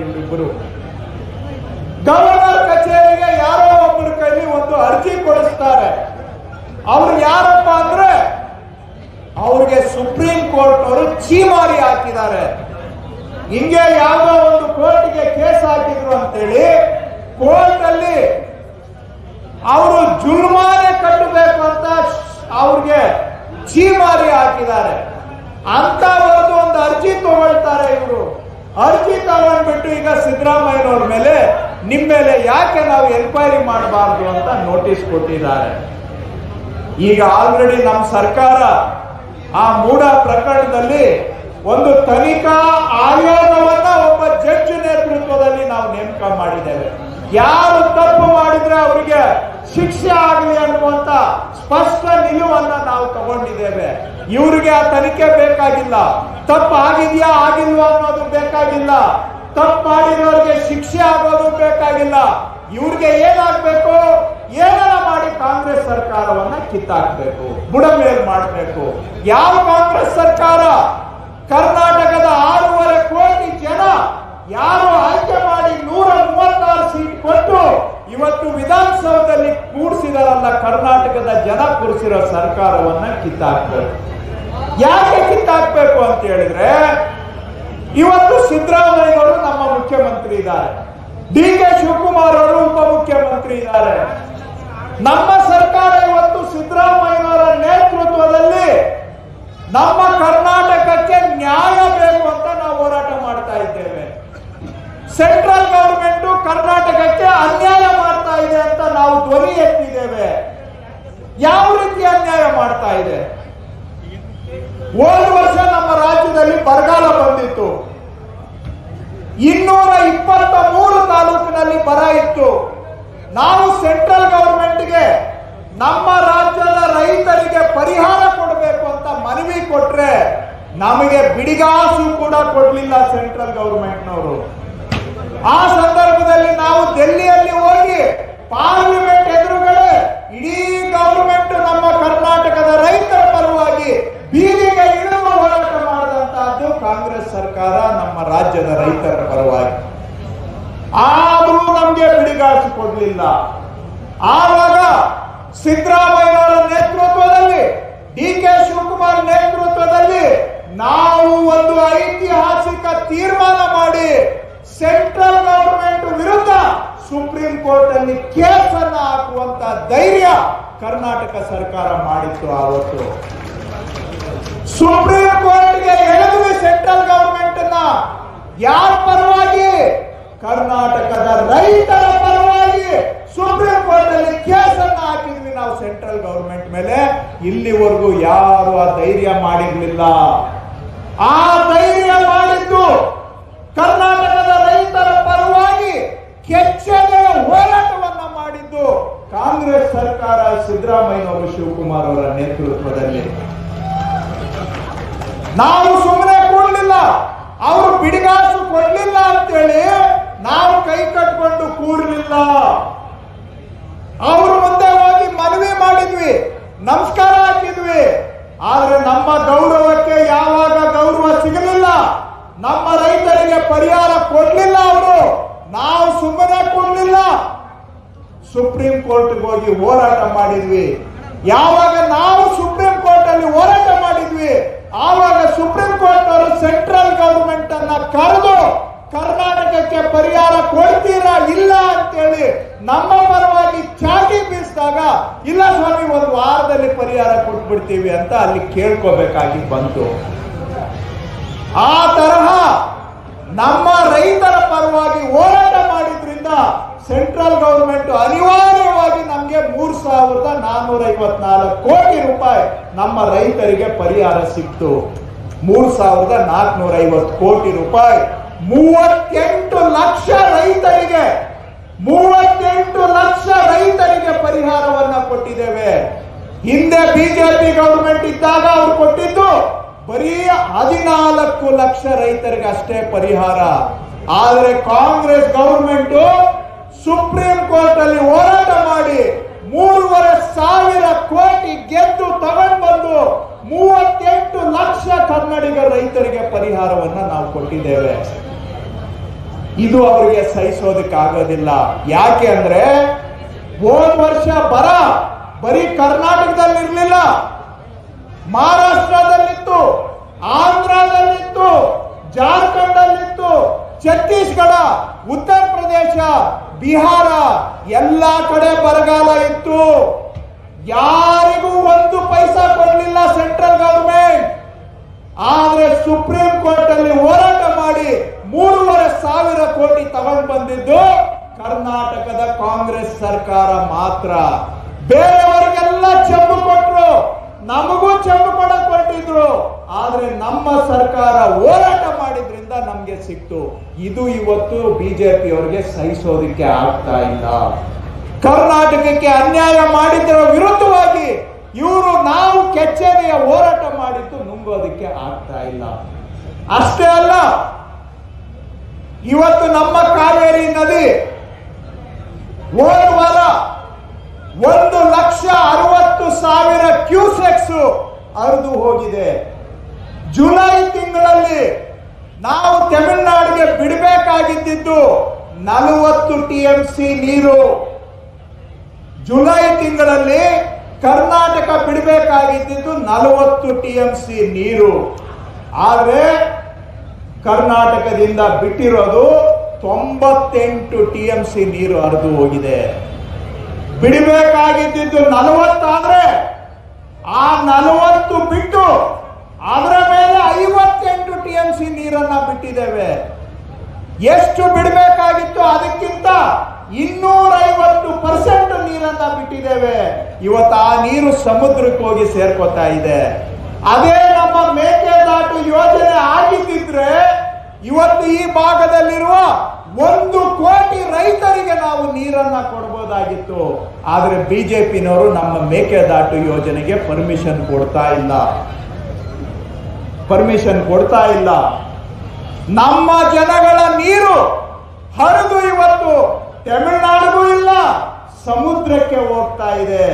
ಇವರಿಬ್ಬರು ಗವರ್ನರ್ ಕಚೇರಿಗೆ ಯಾರೋ ಒಬ್ಬರ ಕೈಲಿ ಒಂದು ಅರ್ಜಿ ಕೊಡಿಸ್ತಾರೆ. ಅವ್ರು ಯಾರಪ್ಪ ಅಂದ್ರೆ ಅವ್ರಿಗೆ ಸುಪ್ರೀಂ ಕೋರ್ಟ್ ಅವರು ಚೀಮಾರಿ ಹಾಕಿದ್ದಾರೆ. ಹಿಂಗೆ ಯಾವುದೋ ಒಂದು ಕೋರ್ಟ್ಗೆ ಕೇಸ್ ಹಾಕಿದ್ರು ಅಂತೇಳಿ ಕೋರ್ಟ್ ಅಲ್ಲಿ ಅವರು ಜುಲ್ಮಾನೆ ಕಟ್ಟಬೇಕು ಅಂತ ಅವ್ರಿಗೆ ಚೀಮಾರಿ ಹಾಕಿದ್ದಾರೆ. ಅಂತವರದ್ದು ಒಂದು ಅರ್ಜಿ ತಗೊಳ್ತಾರೆ ಇವರು. ತಗೊಂಡ್ಬಿಟ್ಟು ಈಗ ಸಿದ್ದರಾಮಯ್ಯನವ್ರ ಮೇಲೆ ನಿಮ್ಮ ಮೇಲೆ ಯಾಕೆ ನಾವು ಎನ್ಕ್ವೈರಿ ಮಾಡಬಾರ್ದು ಅಂತ ನೋಟಿಸ್ ಕೊಟ್ಟಿದ್ದಾರೆ. ಈಗ ಆಲ್ರೆಡಿ ನಮ್ಮ ಸರ್ಕಾರ ಆ ಮೂಡ ಪ್ರಕರಣದಲ್ಲಿ ಒಂದು ತನಿಖಾ ಆಯೋಗವನ್ನ ಒಬ್ಬ ಜಡ್ಜ್ ನೇತೃತ್ವದಲ್ಲಿ ನಾವು ನೇಮಕ ಮಾಡಿದ್ದೇವೆ. ಯಾರು ತಪ್ಪು ಮಾಡಿದ್ರೆ ಅವರಿಗೆ ಶಿಕ್ಷೆ ಆಗಲಿ ಅನ್ನುವಂತ ಸ್ಪಷ್ಟ ನಿಲುವನ್ನ ನಾವು ತಗೊಂಡಿದ್ದೇವೆ. ಇವರಿಗೆ ಆ ತನಿಖೆ ಬೇಕಾಗಿಲ್ಲ. ತಪ್ಪು ಆಗಿದೆಯಾ ಆಗಿಲ್ವಾ ಅನ್ನೋದು ಬೇಕಾಗಿಲ್ಲ. ತಪ್ಪು ಮಾಡಿರೋರಿಗೆ ಶಿಕ್ಷೆ ಆಗೋದು ಬೇಕಾಗಿಲ್ಲ. ಇವ್ರಿಗೆ ಏನಾಗ್ಬೇಕು? ಏನಾರ ಮಾಡಿ ಕಾಂಗ್ರೆಸ್ ಸರ್ಕಾರವನ್ನ ಕಿತ್ತಾಕ್ಬೇಕು? ಬುಡಮೇಲ್ ಮಾಡಬೇಕು. ಯಾವ ಕಾಂಗ್ರೆಸ್ ಸರ್ಕಾರ? ಕರ್ನಾಟಕದ ಆರೂವರೆ ಕೋಟಿ ಜನ ಯಾರು ಆಯ್ಕೆ ಮಾಡಿ ನೂರ ಮೂವತ್ತಾರು ಸೀಟ್ ಕೊಟ್ಟು ಇವತ್ತು ವಿಧಾನಸೌಧದಲ್ಲಿ ಕೂಡಿಸಿದಾರಲ್ಲ ಕರ್ನಾಟಕದ ಜನ ಕೂರಿಸಿರೋ ಸರ್ಕಾರವನ್ನ ಕಿತ್ತಾಕ್ಬೇಕು. ಯಾಕೆ ಕಿತ್ತಾಕ್ಬೇಕು ಅಂತ ಹೇಳಿದ್ರೆ ಇವತ್ತು ಸಿದ್ದರಾಮಯ್ಯವರು ನಮ್ಮ ಮುಖ್ಯಮಂತ್ರಿ ಇದ್ದಾರೆ. ಡಿ ಕೆ ಶಿವಕುಮಾರ್ ಅವರು ಉಪಮುಖ್ಯಮಂತ್ರಿ ಇದ್ದಾರೆ. ನಮ್ಮ ಸರ್ಕಾರ ಇವತ್ತು ಸಿದ್ದರಾಮಯ್ಯವರ ನೇತೃತ್ವದಲ್ಲಿ ನಮ್ಮ ಕರ್ನಾಟಕಕ್ಕೆ ನ್ಯಾಯ ಬೇಕು ಅಂತ ನಾವು ಹೋರಾಟ ಮಾಡ್ತಾ ಇದ್ದೇವೆ. ಸೆಂಟ್ರಲ್ ಗವರ್ಮೆಂಟ್ ಕರ್ನಾಟಕಕ್ಕೆ ಅನ್ಯಾಯ ಮಾಡ್ತಾ ಇದೆ ಅಂತ ನಾವು ಧ್ವನಿ ಎತ್ತಿದ್ದೇವೆ. ಯಾವ ರೀತಿ ಅನ್ಯಾಯ ಮಾಡ್ತಾ ಇದೆ? ಹೋದ ವರ್ಷ ನಮ್ಮ ರಾಜ್ಯದಲ್ಲಿ ಬರಗಾಲ ಬಂದಿತ್ತು. ಇನ್ನೂರ ಇಪ್ಪತ್ತ ಮೂರು ತಾಲೂಕಿನಲ್ಲಿ ಬರ ಇತ್ತು. ನಾವು ಸೆಂಟ್ರಲ್ ಗವರ್ಮೆಂಟ್ಗೆ ನಮ್ಮ ರಾಜ್ಯದ ರೈತರಿಗೆ ಪರಿಹಾರ ಕೊಡಬೇಕು ಅಂತ ಮನವಿ ಕೊಟ್ರೆ ನಮಗೆ ಬಿಡಿಗಾಸು ಕೂಡ ಕೊಡಲಿಲ್ಲ ಸೆಂಟ್ರಲ್ ಗವರ್ಮೆಂಟ್ನವರು ಆ ಸಂದರ್ಭದಲ್ಲಿ ನಾವು ಡೆಲ್ಲಿಯಲ್ಲಿ ಹೋಗಿ ಪಾರ್ಲಿಮೆಂಟ್ ಎದುರುಗಡೆ ಇಡೀ ಗವರ್ಮೆಂಟ್ ನಮ್ಮ ಕರ್ನಾಟಕದ ರೈತರ ಪರವಾಗಿ ಬೀದಿಗೆ ಇಳಿದು ಹೋರಾಟ ಮಾಡಿದಂತಹದ್ದು ಕಾಂಗ್ರೆಸ್ ಸರ್ಕಾರ ನಮ್ಮ ರಾಜ್ಯದ ರೈತರ ಪರವಾಗಿ. ಆದರೂ ನಮಗೆ ಬಿಡಿಗಾಸು ಕೊಡ್ಲಿಲ್ಲ ಆವಾಗ ಸಿದ್ದರಾಮಯ್ಯನವರ ನೇತೃತ್ವದಲ್ಲಿ ಡಿ ಕೆ ಶಿವಕುಮಾರ್ ನೇತೃತ್ವದಲ್ಲಿ ನಾವು ಒಂದು ಐತಿಹಾಸಿಕ ತೀರ್ಮಾನ ಮಾಡಿ ಸೆಂಟ್ರಲ್ ಗವರ್ಮೆಂಟ್ ವಿರುದ್ಧ ಸುಪ್ರೀಂ ಕೋರ್ಟ್ ಅಲ್ಲಿ ಕೇಸ್ ಅನ್ನ ಹಾಕುವಂತ ಧೈರ್ಯ ಕರ್ನಾಟಕ ಸರ್ಕಾರ ಮಾಡಿತ್ತು ಆವತ್ತು. ಸುಪ್ರೀಂ ಕೋರ್ಟ್ಗೆ ಎಳೆದ್ವಿ ಸೆಂಟ್ರಲ್ ಗವರ್ಮೆಂಟ್ ಯಾರ ಪರವಾಗಿ? ಕರ್ನಾಟಕದ ರೈತರ ಪರವಾಗಿ. ಸುಪ್ರೀಂ ಕೋರ್ಟ್ ಅಲ್ಲಿ ಕೇಸ್ ಅನ್ನ ಹಾಕಿದ್ವಿ ನಾವು ಸೆಂಟ್ರಲ್ ಗವರ್ಮೆಂಟ್ ಮೇಲೆ. ಇಲ್ಲಿವರೆಗೂ ಯಾರು ಆ ಧೈರ್ಯ ಮಾಡಿರ್ಲಿಲ್ಲ. ಆ ಧೈರ್ಯ ಮಾಡಿದ್ದು ಕರ್ನಾಟಕದ ರೈತರ ಪರವಾಗಿ ಕೆಚ್ಚದೆ ಹೋರಾಟವನ್ನ ಮಾಡಿದ್ದು ಕಾಂಗ್ರೆಸ್ ಸರ್ಕಾರ ಸಿದ್ದರಾಮಯ್ಯನವರು ಶಿವಕುಮಾರ್ ಅವರ ನೇತೃತ್ವದಲ್ಲಿ. ನಾವು ಸುಮ್ಮನೆ ಕೂಡಲಿಲ್ಲ. ಅವರು ಬಿಡಿಗಾಸು ಕೊಡ್ಲಿಲ್ಲ ಅಂತೇಳಿ ನಾವು ಕೈ ಕಟ್ಕೊಂಡು ಕೂರ್ಲಿಲ್ಲ. ಅವರು ಮುಂದೆ ಹೋಗಿ ಮನವಿ ಮಾಡಿದ್ವಿ, ನಮಸ್ಕಾರ ಹಾಕಿದ್ವಿ. ಆದ್ರೆ ನಮ್ಮ ಗೌರವಕ್ಕೆ ಯಾವಾಗ ಗೌರವ ಸಿಗಲಿಲ್ಲ, ನಮ್ಮ ರೈತರಿಗೆ ಪರಿಹಾರ ಕೊಡ್ಲಿಲ್ಲ ಅವರು. ನಾವು ಸುಮ್ಮನೆ ಕೊಡ್ಲಿಲ್ಲ ಸುಪ್ರೀಂ ಕೋರ್ಟ್ಗೆ ಹೋಗಿ ಹೋರಾಟ ಮಾಡಿದ್ವಿ. ಯಾವಾಗ ನಾವು ಸುಪ್ರೀಂ ಕೋರ್ಟ್ ಅಲ್ಲಿ ಹೋರಾಟ ಮಾಡಿದ್ವಿ ಆವಾಗ ಸುಪ್ರೀಂ ಕೋರ್ಟ್ ಅವರು ಸೆಂಟ್ರಲ್ ಗವರ್ಮೆಂಟ್ ಅನ್ನ ಕರೆದು ಕರ್ನಾಟಕಕ್ಕೆ ಪರಿಹಾರ ಕೊಡ್ತೀರಾ ಇಲ್ಲ ಅಂತೇಳಿ ನಮ್ಮ ಪರವಾಗಿ ಚಾಟಿ ಬೀಸಿದಾಗ, ಇಲ್ಲ ಸ್ವಾಮಿ, ಒಂದು ವಾರದಲ್ಲಿ ಪರಿಹಾರ ಕೊಟ್ಬಿಡ್ತೀವಿ ಅಂತ ಅಲ್ಲಿ ಕೇಳ್ಕೋಬೇಕಾಗಿ ಬಂತು. ಆ ತರಹ ನಮ್ಮ ರೈತರ ಪರವಾಗಿ ಹೋರಾಟ ಮಾಡಿದ್ರಿಂದ ಸೆಂಟ್ರಲ್ ಗವರ್ಮೆಂಟ್ ಅನಿವಾರ್ಯವಾಗಿ ನಮಗೆ ಮೂರ್ ಸಾವಿರದ ನಾನ್ನೂರ ಐವತ್ನಾಲ್ಕು ಕೋಟಿ ರೂಪಾಯಿ ನಮ್ಮ ರೈತರಿಗೆ ಪರಿಹಾರ ಸಿಕ್ತು. ಮೂರ್ ಸಾವಿರದ ನಾಲ್ಕನೂರ ಐವತ್ತು ಕೋಟಿ ರೂಪಾಯಿ. ಮೂವತ್ತೆಂಟು ಲಕ್ಷ ರೈತರಿಗೆ, ಮೂವತ್ತೆಂಟು ಲಕ್ಷ ರೈತರಿಗೆ ಪರಿಹಾರವನ್ನ ಕೊಟ್ಟಿದ್ದೇವೆ. ಹಿಂದೆ ಬಿಜೆಪಿ ಗವರ್ಮೆಂಟ್ ಇದ್ದಾಗ ಅವ್ರು ಕೊಟ್ಟಿದ್ದು ಬರೀ ಹದಿನಾಲ್ಕು ಲಕ್ಷ ರೈತರಿಗೆ ಅಷ್ಟೇ ಪರಿಹಾರ. ಆದರೆ ಕಾಂಗ್ರೆಸ್ ಗವರ್ಮೆಂಟ್ ಸುಪ್ರೀಂ ಕೋರ್ಟ್ ಅಲ್ಲಿ ಹೋರಾಟ ಮಾಡಿ ಮೂರುವರೆ ಸಾವಿರ ಕೋಟಿ ಗೆದ್ದು ತಗೊಂಡು ಬಂದು ಮೂವತ್ತೆಂಟು ಲಕ್ಷ ಕನ್ನಡಿಗ ರೈತರಿಗೆ ಪರಿಹಾರವನ್ನ ನಾವು ಕೊಟ್ಟಿದ್ದೇವೆ. ಇದು ಅವರಿಗೆ ಸಹಿಸೋದಕ್ಕಾಗೋದಿಲ್ಲ. ಯಾಕೆ ಅಂದ್ರೆ ಹೋದ್ ವರ್ಷ ಬರ ಬರೀ ಕರ್ನಾಟಕದಲ್ಲಿ ಇರಲಿಲ್ಲ ಮಹಾರಾಷ್ಟ್ರದಲ್ಲಿತ್ತು, ಆಂಧ್ರದಲ್ಲಿತ್ತು, ಜಾರ್ಖಂಡಲ್ಲಿತ್ತು, ಛತ್ತೀಸ್ಗಢ ಉತ್ತರ ಪ್ರದೇಶ, ಬಿಹಾರ, ಎಲ್ಲ ಕಡೆ ಬರಗಾಲ ಇತ್ತು. ಯಾರಿಗೂ ಒಂದು ಪೈಸಾ ಕೊಡಲಿಲ್ಲ ಸೆಂಟ್ರಲ್ ಗವರ್ಮೆಂಟ್ ಆದ್ರೆ ಸುಪ್ರೀಂ ಕೋರ್ಟ್ ಅಲ್ಲಿ ಹೋರಾಟ ಮಾಡಿ ಮೂರುವರೆ ಸಾವಿರ ಕೋಟಿ ತಗೊಂಡು ಬಂದಿದ್ದು ಕರ್ನಾಟಕದ ಕಾಂಗ್ರೆಸ್ ಸರ್ಕಾರ ಮಾತ್ರ. ಬೇರೆಯವರಿಗೆಲ್ಲ ಚೆಂಬು ಕೊಟ್ರು. ನಮಗೂ ಚೆಂಡು ಕೊಡಕ್ ಹೊರಟಿದ್ರು ಆದ್ರೆ ನಮ್ಮ ಸರ್ಕಾರ ಹೋರಾಟ ಮಾಡಿದ್ರಿಂದ ನಮ್ಗೆ ಸಿಕ್ತು. ಇದು ಇವತ್ತು ಬಿಜೆಪಿ ಅವರಿಗೆ ಸಹಿಸೋದಕ್ಕೆ ಆಗ್ತಾ ಇಲ್ಲ. ಕರ್ನಾಟಕಕ್ಕೆ ಅನ್ಯಾಯ ಮಾಡಿದ್ದರ ವಿರುದ್ಧವಾಗಿ ಇವರು ನಾವು ಕೆಚ್ಚೆದೆಯ ಹೋರಾಟ ಮಾಡಿದ್ದು ನುಂಗೋದಕ್ಕೆ ಆಗ್ತಾ ಇಲ್ಲ. ಅಷ್ಟೇ ಅಲ್ಲ, ಇವತ್ತು ನಮ್ಮ ಕಾವೇರಿ ನದಿ ಹೋದ ಒಂದು ಲಕ್ಷ ಅರವತ್ತು ಸಾವಿರ ಕ್ಯೂಸೆಕ್ಸ್ ಹರಿದು ಹೋಗಿದೆ. ಜುಲೈ ತಿಂಗಳಲ್ಲಿ ನಾವು ತಮಿಳುನಾಡಿಗೆ ಬಿಡಬೇಕಾಗಿದ್ದು ನಲವತ್ತು ಟಿ ಎಂ ಸಿ ನೀರು. ಜುಲೈ ತಿಂಗಳಲ್ಲಿ ಕರ್ನಾಟಕ ಬಿಡಬೇಕಾಗಿದ್ದು ನಲವತ್ತು ಟಿ ಎಂ ಸಿ ನೀರು. ಆದರೆ ಕರ್ನಾಟಕದಿಂದ ಬಿಟ್ಟಿರೋದು ತೊಂಬತ್ತೆಂಟು ಟಿ ಎಂ ಸಿ ನೀರು ಹರಿದು ಹೋಗಿದೆ. ಬಿಡಬೇಕಾಗಿದ್ದು ನಲವತ್ತಾದ್ರೆ, ಆ ನಲವತ್ತು ಬಿಟ್ಟು ಅದರ ಮೇಲೆ ಐವತ್ತೆಂಟು ಟಿ ಎಂ ಸಿ ನೀರನ್ನ ಬಿಟ್ಟಿದ್ದೇವೆ. ಎಷ್ಟು ಬಿಡಬೇಕಾಗಿತ್ತು ಅದಕ್ಕಿಂತ ಇನ್ನೂರ ಐವತ್ತು ಪರ್ಸೆಂಟ್ ನೀರನ್ನ ಬಿಟ್ಟಿದ್ದೇವೆ. ಇವತ್ತು ಆ ನೀರು ಸಮುದ್ರಕ್ಕೆ ಹೋಗಿ ಸೇರ್ಕೋತಾ ಇದೆ. ಅದೇ ನಮ್ಮ ಮೇಕೆದಾಟು ಯೋಜನೆ ಆಗಿದ್ದಿದ್ರೆ, ಇವತ್ತು ಈ ಭಾಗದಲ್ಲಿರುವ ಒಂದು ಕೋಟಿ ರೈತರಿಗೆ ನಾವು ನೀರನ್ನ ಕೊಡಬಹುದಾಗಿತ್ತು ಆದ್ರೆ ಬಿಜೆಪಿನವರು ನಮ್ಮ ಮೇಕೆದಾಟು ಯೋಜನೆಗೆ ಪರ್ಮಿಷನ್ ಕೊಡ್ತಾ ಇಲ್ಲ. ಪರ್ಮಿಷನ್ ಕೊಡ್ತಾ ಇಲ್ಲ. ನಮ್ಮ ಜನಗಳ ನೀರು ಹರಿದು ಇವತ್ತು ತಮಿಳುನಾಡಿಗೂ ಇಲ್ಲ, ಸಮುದ್ರಕ್ಕೆ ಹೋಗ್ತಾ ಇದೆ.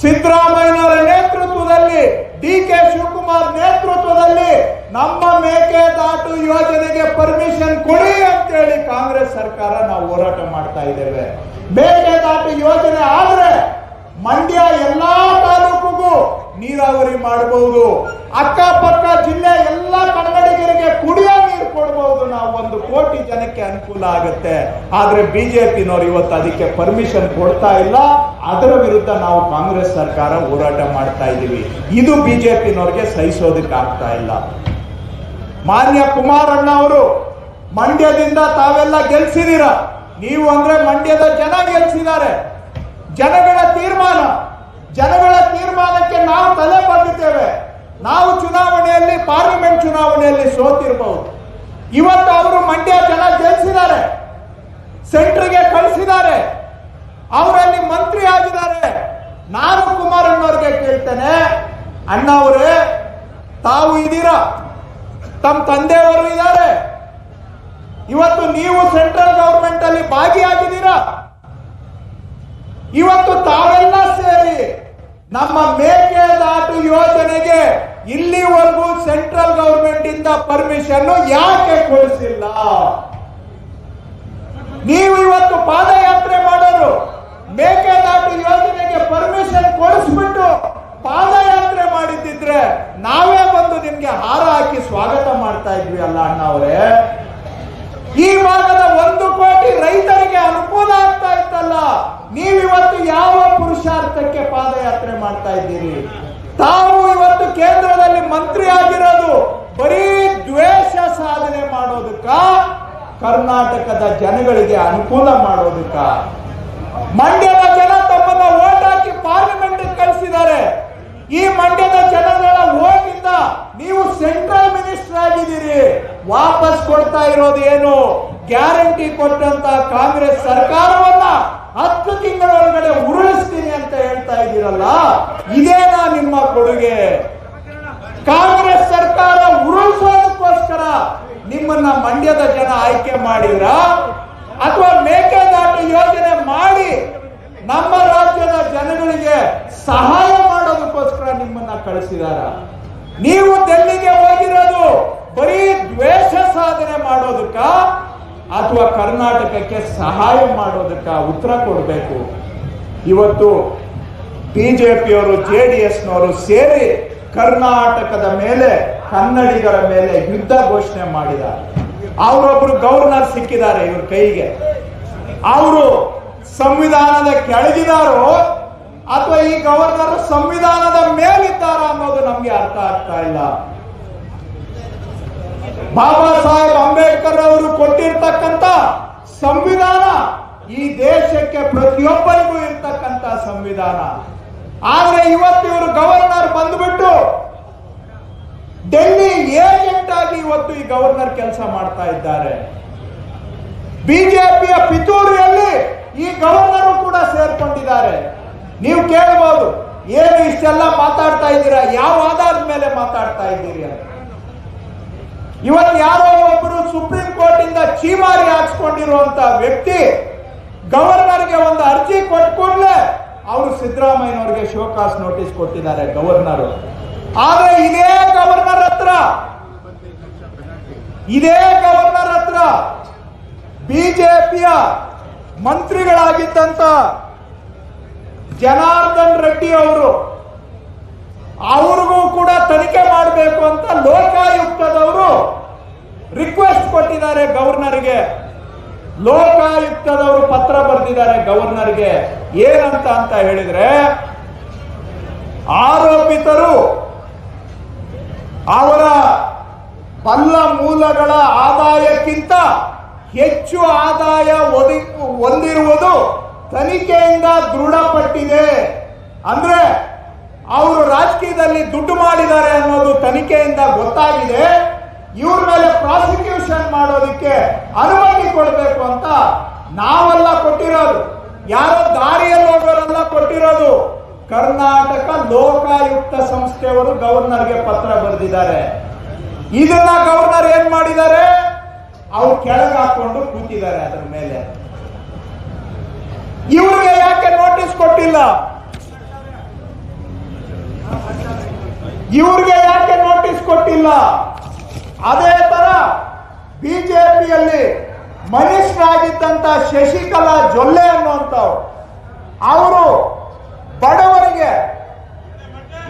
ಸಿದ್ದರಾಮಯ್ಯನವರ ನೇತೃತ್ವದಲ್ಲಿ, ಡಿ ಕೆ ಶಿವಕುಮಾರ್ ನೇತೃತ್ವದಲ್ಲಿ ನಮ್ಮ ಮೇಕೆದಾಟು ಯೋಜನೆಗೆ ಪರ್ಮಿಷನ್ ಕೊಡಿ ಅಂತೇಳಿ ಕಾಂಗ್ರೆಸ್ ಸರ್ಕಾರ ನಾವು ಹೋರಾಟ ಮಾಡ್ತಾ ಇದ್ದೇವೆ. ಮೇಕೆದಾಟು ಯೋಜನೆ ಆದ್ರೆ ಮಂಡ್ಯ ಎಲ್ಲಾ ತಾಲೂಕಿಗೂ ನೀರಾವರಿ ಮಾಡಬಹುದು. ಅಕ್ಕಪಕ್ಕ ಜಿಲ್ಲೆ ಎಲ್ಲ ಕನ್ನಡಿಗರಿಗೆ ಕುಡಿಯೋ ನೀರು ಕೊಡಬಹುದು. ನಾವು ಒಂದು ಕೋಟಿ ಜನಕ್ಕೆ ಅನುಕೂಲ ಆಗುತ್ತೆ. ಆದ್ರೆ ಬಿಜೆಪಿನವರು ಇವತ್ತು ಅದಕ್ಕೆ ಪರ್ಮಿಷನ್ ಕೊಡ್ತಾ ಇಲ್ಲ. ಅದರ ವಿರುದ್ಧ ನಾವು ಕಾಂಗ್ರೆಸ್ ಸರ್ಕಾರ ಹೋರಾಟ ಮಾಡ್ತಾ ಇದ್ದೀವಿ. ಇದು ಬಿಜೆಪಿನವ್ರಿಗೆ ಸಹಿಸೋದಕ್ಕೆ ಆಗ್ತಾ ಇಲ್ಲ. ಮಾನ್ಯ ಕುಮಾರಣ್ಣ ಅವರು, ಮಂಡ್ಯದಿಂದ ತಾವೆಲ್ಲ ಗೆಲ್ಸಿದೀರ? ನೀವು ಅಂದ್ರೆ ಮಂಡ್ಯದ ಜನ ಗೆಲ್ಸಿದ್ದಾರೆ. ಜನಗಳ ತೀರ್ಮಾನ, ಜನಗಳ ತೀರ್ಮಾನಕ್ಕೆ ನಾವು ತಲೆ ಬಂದಿದ್ದೇವೆ. ನಾವು ಚುನಾವಣೆಯಲ್ಲಿ, ಪಾರ್ಲಿಮೆಂಟ್ ಚುನಾವಣೆಯಲ್ಲಿ ಸೋತಿರಬಹುದು ಇವತ್ತು ಅವರು ಮಂಡ್ಯ ಜನ ಗೆಲ್ಸಿದ್ದಾರೆ. ಸೆಂಟ್ರಿಗೆ ಕಳಿಸಿದ್ದಾರೆ. ಅವರಲ್ಲಿ ಮಂತ್ರಿ ಆಗಿದ್ದಾರೆ. ನಾನು ಕುಮಾರಣ್ಣವ್ರಿಗೆ ಕೇಳ್ತೇನೆ ಅಣ್ಣ ಅವರೇ ತಾವು ಇದ್ದೀರಾ? ತಮ್ಮ ತಂದೆಯವರು ಇದ್ದಾರೆ. ಇವತ್ತು ನೀವು ಸೆಂಟ್ರಲ್ ಗವರ್ಮೆಂಟ್ ಅಲ್ಲಿ ಭಾಗಿಯಾಗಿದ್ದೀರಾ? ಇವತ್ತು ತಾವೆಲ್ಲ ಸೇರಿ ನಮ್ಮ ಮೇಕೆದಾಟು ಯೋಜನೆಗೆ ಇಲ್ಲಿವರೆಗೂ ಸೆಂಟ್ರಲ್ ಗವರ್ಮೆಂಟ್ ಇಂದ ಪರ್ಮಿಷನ್ ಯಾಕೆ ಕೊಡಿಸಿಲ್ಲ? ನೀವು ಇವತ್ತು ಪಾದಯಾತ್ರೆ ಮಾಡೋರು ಮೇಕೆದಾಟು ಯೋಜನೆಗೆ ಪರ್ಮಿಷನ್ ಕೊಡಿಸ್ಬಿಟ್ಟು ಪಾದಯಾತ್ರೆ ಮಾಡಿದ್ದಿದ್ರೆ ನಾವೇ ಬಂದು ನಿಮ್ಗೆ ಹಾರ ಹಾಕಿ ಸ್ವಾಗತ ಮಾಡ್ತಾ ಇದ್ವಿ ಅಲ್ಲ ಅಣ್ಣ ಅವರೇ ಈ ಭಾಗದ ಒಂದು ಕೋಟಿ ರೈತರಿಗೆ ಅನುಕೂಲ ಆಗ್ತಾ ಇತ್ತಲ್ಲ. ನೀವಿವತ್ತು ಯಾವ ಪುರುಷಾರ್ಥಕ್ಕೆ ಪಾದಯಾತ್ರೆ ಮಾಡ್ತಾ ಇದ್ದೀರಿ? ತಾವು ಇವತ್ತು ಕೇಂದ್ರದಲ್ಲಿ ಮಂತ್ರಿ ಆಗಿರೋದು, ಬರೀ ದ್ವೇಷ ಸಾಧನೆ ಮಾಡೋದಕ್ಕ, ಕರ್ನಾಟಕದ ಜನಗಳಿಗೆ ಅನುಕೂಲ ಮಾಡೋದಕ್ಕ. ಮಂಡ್ಯದ ಜನ ತಮ್ಮನ್ನ ಓಟ್ ಹಾಕಿ ಪಾರ್ಲಿಮೆಂಟ್ ಕಳಿಸಿದ್ದಾರೆ. ಈ ಮಂಡ್ಯದ ಜನಗಳ ಓಟ್ ಇಂದ ನೀವು ಸೆಂಟ್ರಲ್ ಮಿನಿಸ್ಟರ್ ಆಗಿದ್ದೀರಿ. ವಾಪಸ್ ಕೊಡ್ತಾ ಇರೋದು ಏನು? ಗ್ಯಾರಂಟಿ ಕೊಟ್ಟಂತ ಕಾಂಗ್ರೆಸ್ ಸರ್ಕಾರವನ್ನ ಹತ್ತು ತಿಂಗಳ ಒಳಗಡೆ ಉರುಳಿಸ್ತೀನಿ ಅಂತ ಹೇಳ್ತಾ ಇದ್ದೀರಲ್ಲ ಇದೇನಾ ನಿಮ್ಮ ಕೊಡುಗೆ. ಕಾಂಗ್ರೆಸ್ ಸರ್ಕಾರ ಉರುಳಿಸೋದಕ್ಕೋಸ್ಕರ ನಿಮ್ಮನ್ನ ಮಂಡ್ಯದ ಜನ ಆಯ್ಕೆ ಮಾಡಿದ್ರ, ಅಥವಾ ಮೇಕೆದಾಟು ಯೋಜನೆ ಮಾಡಿ ನಮ್ಮ ರಾಜ್ಯದ ಜನಗಳಿಗೆ ಸಹಾಯ ಮಾಡೋದಕ್ಕೋಸ್ಕರ ನಿಮ್ಮನ್ನ ಕಳಿಸಿದಾರ. ನೀವು ತೆಲ್ಲಿಗೆ ಹೋಗಿರೋದು, ಬರೀ ದ್ವೇಷ ಸಾಧನೆ ಮಾಡೋದಕ್ಕ ಅಥವಾ ಕರ್ನಾಟಕಕ್ಕೆ ಸಹಾಯ ಮಾಡೋದಕ್ಕ ಉತ್ತರ ಕೊಡಬೇಕು? ಇವತ್ತು ಬಿಜೆಪಿಯವರು, ಜೆ ಡಿ ಎಸ್ನವರು ಸೇರಿ ಕರ್ನಾಟಕದ ಮೇಲೆ, ಕನ್ನಡಿಗರ ಮೇಲೆ ಯುದ್ಧ ಘೋಷಣೆ ಮಾಡಿದ್ದಾರೆ. ಅವರೊಬ್ರು ಗವರ್ನರ್ ಸಿಕ್ಕಿದ್ದಾರೆ ಇವ್ರ ಕೈಗೆ. ಅವರು ಸಂವಿಧಾನದ ಕೆಳಗಿದಾರೋ ಅಥವಾ ಈ ಗವರ್ನರ್ ಸಂವಿಧಾನದ ಮೇಲಿದ್ದಾರ ಅನ್ನೋದು ನಮ್ಗೆ ಅರ್ಥ ಆಗ್ತಾ ಇಲ್ಲ. ಬಾಬಾ ಸಾಹೇಬ್ ಅಂಬೇಡ್ಕರ್ ಅವರು ಕೊಟ್ಟಿರ್ತಕ್ಕಂತ ಸಂವಿಧಾನ ಈ ದೇಶಕ್ಕೆ ಪ್ರತಿಯೊಬ್ಬರಿಗೂ ಇರ್ತಕ್ಕಂತ ಸಂವಿಧಾನ. ಆದ್ರೆ ಇವತ್ತು ಇವರು ಗವರ್ನರ್ ಬಂದ್ಬಿಟ್ಟು ಡೆಲ್ಲಿ ಏಜೆಂಟ್ ಆಗಿ ಇವತ್ತು ಈ ಗವರ್ನರ್ ಕೆಲಸ ಮಾಡ್ತಾ ಇದ್ದಾರೆ. ಬಿಜೆಪಿಯ ಪಿತೂರಿಯಲ್ಲಿ ಈ ಗವರ್ನರ್ ಕೂಡ ಸೇರ್ಕೊಂಡಿದ್ದಾರೆ. ನೀವು ಕೇಳಬಹುದು. ಏನು ಇಷ್ಟೆಲ್ಲ ಮಾತಾಡ್ತಾ ಇದ್ದೀರಾ? ಯಾವ ಆಧಾರದ ಮೇಲೆ ಮಾತಾಡ್ತಾ ಇದ್ದೀರಿ ಅಂತ. ಇವತ್ತು ಯಾರೋ ಒಬ್ಬರು ಸುಪ್ರೀಂ ಕೋರ್ಟ್ ಇಂದ ಚೀಮಾರಿ ಹಾಕ್ಸ್ಕೊಂಡಿರುವಂತ ವ್ಯಕ್ತಿ ಗವರ್ನರ್ಗೆ ಒಂದು ಅರ್ಜಿ ಕೊಟ್ಕೊಂಡ್ಲೆ ಅವರು ಸಿದ್ದರಾಮಯ್ಯನವರಿಗೆ ಶೋಕಾಸ್ ನೋಟಿಸ್ ಕೊಟ್ಟಿದ್ದಾರೆ ಗವರ್ನರ್. ಆದ್ರೆ ಇದೇ ಗವರ್ನರ್ ಹತ್ರ, ಇದೇ ಗವರ್ನರ್ ಹತ್ರ ಬಿಜೆಪಿಯ ಮಂತ್ರಿಗಳಾಗಿದ್ದಂತ ಜನಾರ್ದನ್ ರೆಡ್ಡಿ ಅವರು, ಅವ್ರಿಗೂ ಕೂಡ ತನಿಖೆ ಮಾಡಬೇಕು ಅಂತ ಲೋಕಾಯುಕ್ತದವರು ರಿಕ್ವೆಸ್ಟ್ ಕೊಟ್ಟಿದ್ದಾರೆ ಗವರ್ನರ್ಗೆ. ಲೋಕಾಯುಕ್ತದವರು ಪತ್ರ ಬರೆದಿದ್ದಾರೆ ಗವರ್ನರ್ಗೆ. ಏನಂತ ಅಂತ ಹೇಳಿದ್ರೆ, ಆರೋಪಿತರು ಅವರ ಬಲ್ಲ ಮೂಲಗಳ ಆದಾಯಕ್ಕಿಂತ ಹೆಚ್ಚು ಆದಾಯ ಒದಿ- ಹೊಂದಿರುವುದು ತನಿಖೆಯಿಂದ ದೃಢಪಟ್ಟಿದೆ. ಅಂದ್ರೆ ಅವರು ರಾಜಕೀಯದಲ್ಲಿ ದುಡ್ಡು ಮಾಡಿದ್ದಾರೆ ಅನ್ನೋದು ತನಿಖೆಯಿಂದ ಗೊತ್ತಾಗಿದೆ. ಇವ್ರ ಮೇಲೆ ಪ್ರಾಸಿಕ್ಯೂಷನ್ ಮಾಡೋದಕ್ಕೆ ಅನುಮತಿ ಕೊಡಬೇಕು ಅಂತ ನಾವೆಲ್ಲ ಕೊಟ್ಟಿರೋದು. ಯಾರೋ ದಾರಿಯಲ್ಲಿ ಹೋಗೋರೆಲ್ಲ ಕೊಟ್ಟಿರೋದು. ಕರ್ನಾಟಕ ಲೋಕಾಯುಕ್ತ ಸಂಸ್ಥೆಯವರು ಗವರ್ನರ್ಗೆ ಪತ್ರ ಬರೆದಿದ್ದಾರೆ. ಇದನ್ನ ಗವರ್ನರ್ ಏನ್ ಮಾಡಿದ್ದಾರೆ? ಅವ್ರು ಕೆಳಗೆ ಹಾಕೊಂಡು ಕೂತಿದ್ದಾರೆ ಅದರ ಮೇಲೆ. ಇವ್ರಿಗೆ ಯಾಕೆ ನೋಟಿಸ್ ಕೊಟ್ಟಿಲ್ಲ? ಇವ್ರಿಗೆ ಯಾಕೆ ನೋಟಿಸ್ ಕೊಟ್ಟಿಲ್ಲ? ಅದೇ ತರ ಬಿಜೆಪಿಯಲ್ಲಿ ಆಗಿದ್ದಂತ ಶಶಿಕಲಾ ಜೊಲ್ಲೆ ಅನ್ನುವಂಥವ್ರು. ಅವರು ಬಡವರಿಗೆ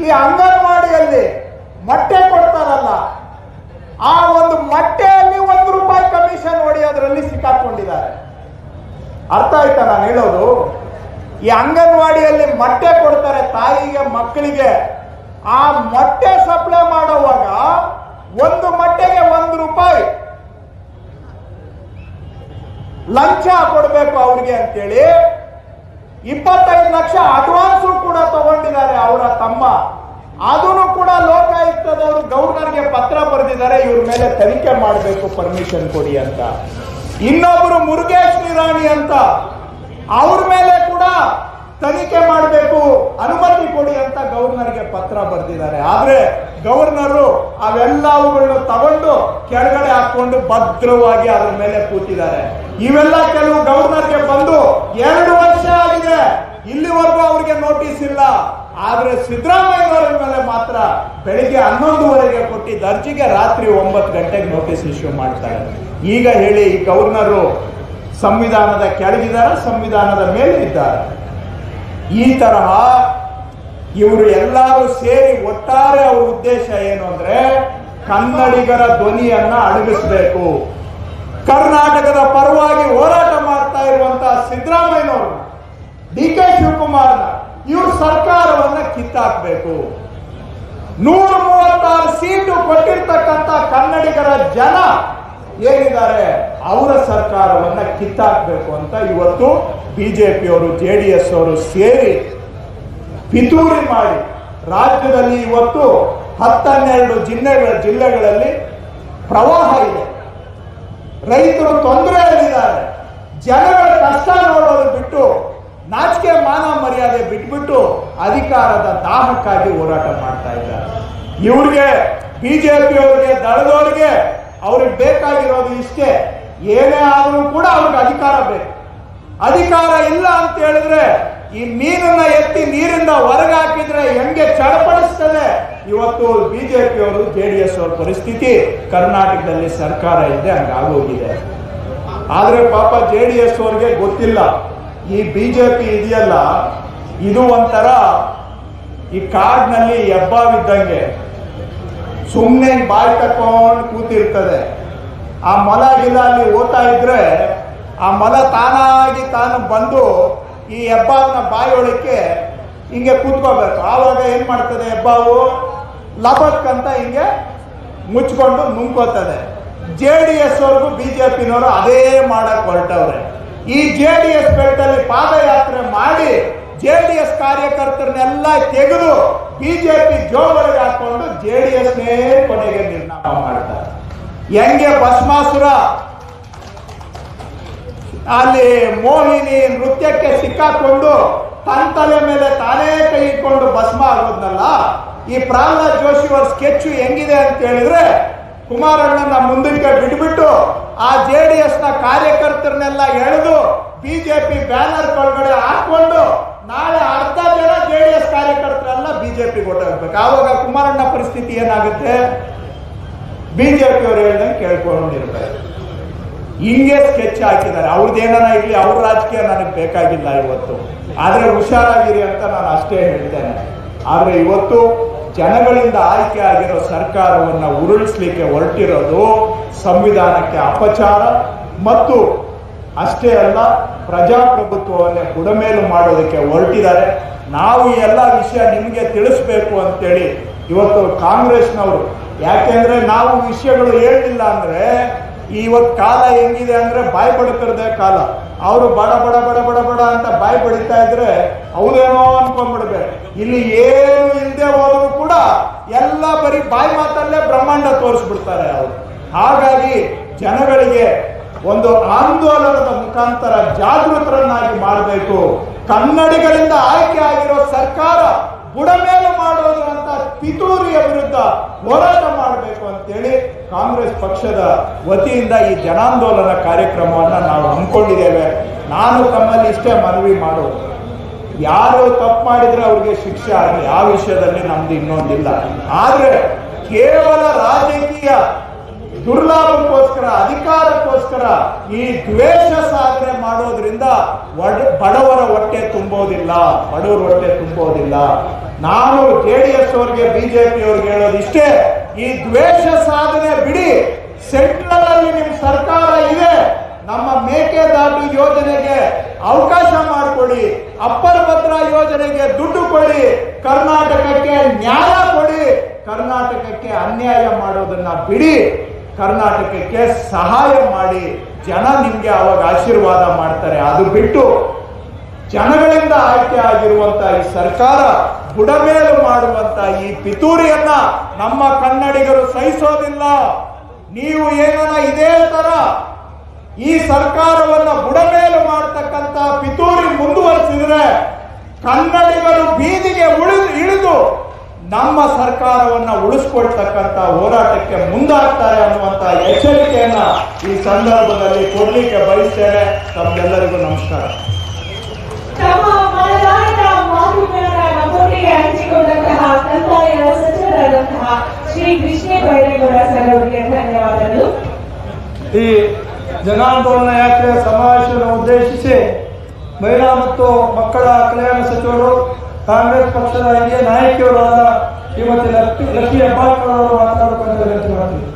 ಈ ಅಂಗನವಾಡಿಯಲ್ಲಿ ಮೊಟ್ಟೆ ಕೊಡ್ತಾರಲ್ಲ, ಆ ಒಂದು ಮೊಟ್ಟೆಯಲ್ಲಿ ಒಂದು ರೂಪಾಯಿ ಕಮಿಷನ್ ಹೊಡೆಯೋದ್ರಲ್ಲಿ ಸಿಕ್ಕಾಕೊಂಡಿದ್ದಾರೆ. ಅರ್ಥ ಆಯ್ತಾ ನಾನು ಹೇಳೋದು? ಈ ಅಂಗನವಾಡಿಯಲ್ಲಿ ಮೊಟ್ಟೆ ಕೊಡ್ತಾರೆ ತಾಯಿಗೆ, ಮಕ್ಕಳಿಗೆ. ಆ ಮೊಟ್ಟೆ ಸಪ್ಲೈ ಮಾಡುವಾಗ ಒಂದು ಮೊಟ್ಟೆಗೆ ಒಂದು ರೂಪಾಯಿ. ಲಂಚ ಕೊಡಬೇಕು ಅವ್ರಿಗೆ ಅಂತೇಳಿ ಇಪ್ಪತ್ತೈದು ಲಕ್ಷ ಅಡ್ವಾನ್ಸ್ ಕೂಡ ತಗೊಂಡಿದ್ದಾರೆ ಅವರ ತಮ್ಮ. ಅದನ್ನು ಕೂಡ ಲೋಕಾಯುಕ್ತದವರು ಗವರ್ನರ್ಗೆ ಪತ್ರ ಬರೆದಿದ್ದಾರೆ, ಇವ್ರ ಮೇಲೆ ತನಿಖೆ ಮಾಡಬೇಕು ಪರ್ಮಿಷನ್ ಕೊಡಿ ಅಂತ. ಇನ್ನೊಬ್ಬರು ಮುರುಗೇಶ್ ನಿರಾಣಿ ಅಂತ ಅವ್ರ ಮೇಲೆ ಕೂಡ ತನಿಖೆ ಮಾಡಬೇಕು, ಅನುಮತಿ ಕೊಡಿ ಅಂತ ಗವರ್ನರ್ಗೆ ಪತ್ರ ಬರೆದಿದ್ದಾರೆ. ಆದ್ರೆ ಗವರ್ನರು ಅವೆಲ್ಲವುಗಳನ್ನು ತಗೊಂಡು ಕೆಳಗಡೆ ಹಾಕೊಂಡು ಭದ್ರವಾಗಿ ಅದ್ರ ಮೇಲೆ ಕೂತಿದ್ದಾರೆ. ಇವೆಲ್ಲ ಕೆಲವು ಗವರ್ನರ್ಗೆ ಬಂದು ಎರಡು ವರ್ಷ ಆಗಿದೆ. ಇಲ್ಲಿವರೆಗೂ ಅವ್ರಿಗೆ ನೋಟಿಸ್ ಇಲ್ಲ. ಆದ್ರೆ ಸಿದ್ದರಾಮಯ್ಯನವರ ಮೇಲೆ ಮಾತ್ರ ಬೆಳಿಗ್ಗೆ ಹನ್ನೊಂದುವರೆಗೆ ಕೊಟ್ಟಿದ್ದ ಅರ್ಜಿಗೆ ರಾತ್ರಿ ಒಂಬತ್ತು ಗಂಟೆಗೆ ನೋಟಿಸ್ ಇಶ್ಯೂ ಮಾಡ್ತಾರೆ ಈಗ ಹೇಳಿ ಈ ಗವರ್ನರು ಸಂವಿಧಾನದ ಕೆಳಗಿದ್ದಾರೆ, ಸಂವಿಧಾನದ ಮೇಲೆ ಇದ್ದಾರೆ ಈ ತರಹ ಇವರು ಎಲ್ಲರೂ ಸೇರಿ ಒಟ್ಟಾರೆ ಅವ್ರ ಉದ್ದೇಶ ಏನು ಅಂದ್ರೆ ಕನ್ನಡಿಗರ ಧ್ವನಿಯನ್ನ ಅಡಗಿಸಬೇಕು. ಕರ್ನಾಟಕದ ಪರವಾಗಿ ಹೋರಾಟ ಮಾಡ್ತಾ ಇರುವಂತಹ ಸಿದ್ದರಾಮಯ್ಯನವರು, ಡಿ ಕೆ ಶಿವಕುಮಾರ್ನ ಇವ್ರ ಸರ್ಕಾರವನ್ನ ಕಿತ್ತಾಕ್ಬೇಕು. ನೂರ ಮೂವತ್ತಾರು ಸೀಟು ಕೊಟ್ಟಿರ್ತಕ್ಕಂಥ ಕನ್ನಡಿಗರ ಜನ ಏನಿದ್ದಾರೆ? ಅವರ ಸರ್ಕಾರವನ್ನ ಕಿತ್ತಾಕ್ಬೇಕು ಅಂತ ಇವತ್ತು ಬಿಜೆಪಿಯವರು, ಜೆ ಡಿ ಎಸ್ ಅವರು ಸೇರಿ ಪಿತೂರಿ ಮಾಡಿ ರಾಜ್ಯದಲ್ಲಿ ಇವತ್ತು ಹತ್ತನ್ನೆರಡು ಜಿಲ್ಲೆಗಳ ಜಿಲ್ಲೆಗಳಲ್ಲಿ ಪ್ರವಾಹ ಇದೆ. ರೈತರು ತೊಂದರೆಯಲ್ಲಿದ್ದಾರೆ ಜನಗಳ ಕಷ್ಟ ನೋಡೋದು ಬಿಟ್ಟು ನಾಚಿಕೆ ಮಾನ ಮರ್ಯಾದೆ ಬಿಟ್ಬಿಟ್ಟು ಅಧಿಕಾರದ ದಾಹಕ್ಕಾಗಿ ಹೋರಾಟ ಮಾಡ್ತಾ ಇದ್ದಾರೆ. ಇವ್ರಿಗೆ ಬಿಜೆಪಿಯವರಿಗೆ, ದಳದವ್ರಿಗೆ ಅವ್ರಿಗೆ ಬೇಕಾಗಿರೋದು ಇಷ್ಟೇ. ಏನೇ ಆದರೂ ಕೂಡ ಅವ್ರಿಗೆ ಅಧಿಕಾರ ಬೇಕು. ಅಧಿಕಾರ ಇಲ್ಲ ಅಂತ ಹೇಳಿದ್ರೆ ಈ ಮೀನನ್ನ ಎತ್ತಿ ನೀರಿಂದ ಹೊರಗೆ ಹಾಕಿದ್ರೆ ಹೆಂಗೆ ಚಡಪಡಿಸ್ತದೆ? ಇವತ್ತು ಬಿಜೆಪಿಯವರು, ಜೆ ಡಿ ಎಸ್ ಅವ್ರ ಪರಿಸ್ಥಿತಿ ಕರ್ನಾಟಕದಲ್ಲಿ ಸರ್ಕಾರ ಇದೆ ಹಂಗಾಗೋಗಿದೆ ಆದ್ರೆ ಪಾಪ ಜೆ ಡಿ ಎಸ್ ಅವ್ರಿಗೆ ಗೊತ್ತಿಲ್ಲ. ಈ ಬಿಜೆಪಿ ಇದೆಯಲ್ಲ? ಇದು ಒಂಥರ ಈ ಕಾಡ್ನಲ್ಲಿ ಹೆಬ್ಬಾವಿದ್ದಂಗೆ ಸುಮ್ಮನೆ ಬಾಯಿ ತಕೊಂಡು ಕೂತಿರ್ತದೆ. ಆ ಮೊಲ ಗಿಲ ಅಲ್ಲಿ ಓದ್ತಾ ಇದ್ರೆ ಆ ಮೊಲ ತಾನಾಗಿ ತಾನು ಬಂದು ಈ ಹೆಬ್ಬಾವನ ಬಾಯೊಳಕ್ಕೆ ಹಿಂಗೆ ಕೂತ್ಕೋಬೇಕು ಆವಾಗ ಏನ್ ಮಾಡ್ತದೆ ಹೆಬ್ಬಾವು ಲಬಕ್ ಅಂತ ಹಿಂಗೆ ಮುಚ್ಕೊಂಡು ನುಂಗ್ಕೋತದೆ ಜೆ ಡಿ ಎಸ್ ಅವ್ರಿಗೂ ಬಿಜೆಪಿನವರು ಅದೇ ಮಾಡಕ್ ಹೊರಟವ್ರೆ. ಈ ಜೆ ಡಿ ಎಸ್ ಬೆಲ್ಟಲ್ಲಿ ಪಾದಯಾತ್ರೆ ಮಾಡಿ ಜೆ ಡಿ ಎಸ್ ಕಾರ್ಯಕರ್ತರನ್ನೆಲ್ಲ ತೆಗೆದು ಬಿಜೆಪಿ ಜೋಗಳಿಗೆ ಹಾಕೊಂಡು ಜೆ ಡಿ ಎಸ್ನೇ ಕೊನೆಗೆ ನಿರ್ಣಾಮ ಮಾಡ್ತಾರೆ. ಹೆಂಗೆ ಭಸ್ಮಾಸುರ? ಅಲ್ಲಿ ಮೋಹಿನಿ ನೃತ್ಯಕ್ಕೆ ಸಿಕ್ಕಾಕೊಂಡು ತನ್ನ ತಲೆ ಮೇಲೆ ತಾನೇ ಕೈ ಇಟ್ಕೊಂಡು ಭಸ್ಮ ಆಗೋದ್ನಲ್ಲ, ಈ ಪ್ರಹ್ಲಾದ್ ಜೋಶಿ ಅವ್ರ ಸ್ಕೆಚ್ ಹೆಂಗಿದೆ ಅಂತ ಹೇಳಿದ್ರೆ ಕುಮಾರಣ್ಣನ ಮುಂದಕ್ಕೆ ಬಿಟ್ಬಿಟ್ಟು ಆ ಜೆ ಡಿ ಎಸ್ನ ಕಾರ್ಯಕರ್ತರನ್ನೆಲ್ಲ ಎಳೆದು ಬಿಜೆಪಿ ಬ್ಯಾನರ್ ಒಳಗಡೆ ಹಾಕೊಂಡು ನಾಳೆ ಅರ್ಧ ಜನ ಜೆ ಡಿ ಎಸ್ ಕಾರ್ಯಕರ್ತರೆಲ್ಲ ಬಿಜೆಪಿ ಕೊಟ್ಟಾಗಬೇಕು ಆವಾಗ ಕುಮಾರಣ್ಣ ಪರಿಸ್ಥಿತಿ ಏನಾಗುತ್ತೆ? ಬಿಜೆಪಿ ಅವರು ಹೇಳ್ದಂಗೆ ಕೇಳ್ಕೊಂಡಿರ್ಬೇಕು ಹಿಂಗೆ ಸ್ಕೆಚ್ ಹಾಕಿದ್ದಾರೆ. ಅವ್ರದ್ದೇನ ಇರಲಿ, ಅವ್ರ ರಾಜಕೀಯ ನನಗೆ ಬೇಕಾಗಿಲ್ಲ ಇವತ್ತು. ಆದ್ರೆ ಹುಷಾರಾಗಿರಿ ಅಂತ ನಾನು ಅಷ್ಟೇ ಹೇಳ್ತೇನೆ. ಆದ್ರೆ ಇವತ್ತು ಜನಗಳಿಂದ ಆಯ್ಕೆ ಆಗಿರೋ ಸರ್ಕಾರವನ್ನು ಉರುಳಿಸ್ಲಿಕ್ಕೆ ಹೊರಟಿರೋದು ಸಂವಿಧಾನಕ್ಕೆ ಅಪಚಾರ ಮತ್ತು ಅಷ್ಟೇ ಅಲ್ಲ ಪ್ರಜಾಪ್ರಭುತ್ವವನ್ನೇ ಬುಡಮೇಲು ಮಾಡೋದಕ್ಕೆ ಹೊರಟಿದ್ದಾರೆ. ನಾವು ಎಲ್ಲ ವಿಷಯ ನಿಮಗೆ ತಿಳಿಸ್ಬೇಕು ಅಂತೇಳಿ ಇವತ್ತು ಕಾಂಗ್ರೆಸ್ನವರು. ಯಾಕೆಂದ್ರೆ ನಾವು ವಿಷಯಗಳು ಹೇಳಿಲ್ಲ ಅಂದ್ರೆ ಇವತ್ತು ಕಾಲ ಹೆಂಗಿದೆ ಅಂದ್ರೆ ಬಾಯಿ ಬಡಕರದೇ ಕಾಲ. ಅವರು ಬಡ ಬಡ ಬಡ ಬಡ ಬಡ ಅಂತ ಬಾಯಿ ಬಡಿತಾ ಇದ್ರೆ ಹೌದೇನೋ ಅನ್ಕೊಂಡ್ಬಿಡ್ಬೇಕು. ಇಲ್ಲಿ ಏನು ಇಲ್ಲದೆ ಹೋದರೂ ಕೂಡ ಎಲ್ಲ ಬರೀ ಬಾಯಿ ಮಾತಲ್ಲೇ ಬ್ರಹ್ಮಾಂಡ ತೋರಿಸ್ಬಿಡ್ತಾರೆ ಅವರು. ಹಾಗಾಗಿ ಜನಗಳಿಗೆ ಒಂದು ಆಂದೋಲನದ ಮುಖಾಂತರ ಜಾಗೃತರನ್ನಾಗಿ ಮಾಡಬೇಕು. ಕನ್ನಡಿಗಳಿಂದ ಆಯ್ಕೆ ಆಗಿರೋ ಸರ್ಕಾರ ಬುಡಮೇಲು ಮಾಡೋದು ಪಿತೂರಿಯ ವಿರುದ್ಧ ಹೋರಾಟ ಮಾಡಬೇಕು ಅಂತೇಳಿ ಕಾಂಗ್ರೆಸ್ ಪಕ್ಷದ ವತಿಯಿಂದ ಈ ಜನಾಂದೋಲನ ಕಾರ್ಯಕ್ರಮವನ್ನು ನಾವು ಹಮ್ಮಿಕೊಂಡಿದ್ದೇವೆ. ನಾನು ತಮ್ಮಲ್ಲಿ ಇಷ್ಟೇ ಮನವಿ ಮಾಡೋದು. ಯಾರು ತಪ್ಪು ಮಾಡಿದ್ರೆ ಅವ್ರಿಗೆ ಶಿಕ್ಷೆ ಆಗಲಿ ಆ ವಿಷಯದಲ್ಲಿ ನಮ್ದು ಇನ್ನೊಂದಿಲ್ಲ. ಆದ್ರೆ ಕೇವಲ ರಾಜಕೀಯ ದುರ್ಲಾಭಕ್ಕೋಸ್ಕರ, ಅಧಿಕಾರಕ್ಕೋಸ್ಕರ ಈ ದ್ವೇಷ ಸಾಧನೆ ಮಾಡೋದ್ರಿಂದ ಬಡವರ ಹೊಟ್ಟೆ ತುಂಬೋದಿಲ್ಲ, ಬಡವರ ಹೊಟ್ಟೆ ತುಂಬೋದಿಲ್ಲ. ನಾನು ಜೆ ಡಿ ಎಸ್ ಅವ್ರಿಗೆ ಬಿಜೆಪಿ ಅವ್ರಿಗೆ ಹೇಳೋದು ಇಷ್ಟೇ, ಈ ದ್ವೇಷ ಸಾಧನೆ ಬಿಡಿ ಸೆಂಟ್ರಲ್ ಅಲ್ಲಿ ನಿಮ್ ಸರ್ಕಾರ ಇದೆ ನಮ್ಮ ಮೇಕೆದಾಟು ಯೋಜನೆಗೆ ಅವಕಾಶ ಮಾಡಿಕೊಡಿ. ಅಪ್ಪರ್ ಪತ್ರ ಯೋಜನೆಗೆ ದುಡ್ಡು ಕೊಡಿ. ಕರ್ನಾಟಕಕ್ಕೆ ನ್ಯಾಯ ಕೊಡಿ. ಕರ್ನಾಟಕಕ್ಕೆ ಅನ್ಯಾಯ ಮಾಡೋದನ್ನ ಬಿಡಿ. ಕರ್ನಾಟಕಕ್ಕೆ ಸಹಾಯ ಮಾಡಿ. ಜನ ನಿಮ್ಗೆ ಅವಾಗ ಆಶೀರ್ವಾದ ಮಾಡ್ತಾರೆ. ಅದು ಬಿಟ್ಟು ಜನಗಳಿಂದ ಆಯ್ಕೆ ಆಗಿರುವಂತ ಈ ಸರ್ಕಾರ ಬುಡಮೇಲು ಮಾಡುವಂತ ಈ ಪಿತೂರಿಯನ್ನ ನಮ್ಮ ಕನ್ನಡಿಗರು ಸಹಿಸೋದಿಲ್ಲ. ನೀವು ಏನನ ಇದೇ ತರ ಈ ಸರ್ಕಾರವನ್ನ ಬುಡಮೇಲು ಮಾಡತಕ್ಕಂತ ಪಿತೂರಿ ಮುಂದುವರಿಸಿದ್ರೆ ಕನ್ನಡಿಗರು ಬೀದಿಗೆ ಉಳಿದು ಇಳಿದು ನಮ್ಮ ಸರ್ಕಾರವನ್ನ ಉಳಿಸ್ಕೊಳ್ತಕ್ಕಂತ ಹೋರಾಟಕ್ಕೆ ಮುಂದಾಗ್ತಾರೆ ಅನ್ನುವಂತ ಎಚ್ಚರಿಕೆಯನ್ನ ಈ ಸಂದರ್ಭದಲ್ಲಿ ಕೊಡ್ಲಿಕ್ಕೆ ಬಯಸ್ತೇನೆ. ತಮ್ಮೆಲ್ಲರಿಗೂ ನಮಸ್ಕಾರ. ಸಚಿವರಾದಂತಹ ಶ್ರೀ ಕೃಷ್ಣ ಬೈರೇಗೌಡ ಸರ್ ಅವರಿಗೆ ಧನ್ಯವಾದಗಳು. ಜನಾಂದೋಲನ ಯಾತ್ರೆಯ ಸಮಾವೇಶವನ್ನು ಉದ್ದೇಶಿಸಿ ಮಹಿಳಾ ಮತ್ತು ಮಕ್ಕಳ ಕಲ್ಯಾಣ ಸಚಿವರು, ಕಾಂಗ್ರೆಸ್ ಪಕ್ಷದ ಹಿರಿಯ ನಾಯಕಿಯರಾದ ಶ್ರೀಮತಿ ಲಕ್ಷ್ಮಿ, ಲಕ್ಷ್ಮೀ ಹೆಬ್ಬಾಳ್ಕರ್ ಅವರು ಮಾತನಾಡಿಕೊಂಡಿದ್ದಾರೆ ಅಂತ ಹೇಳ್ತೀವಿ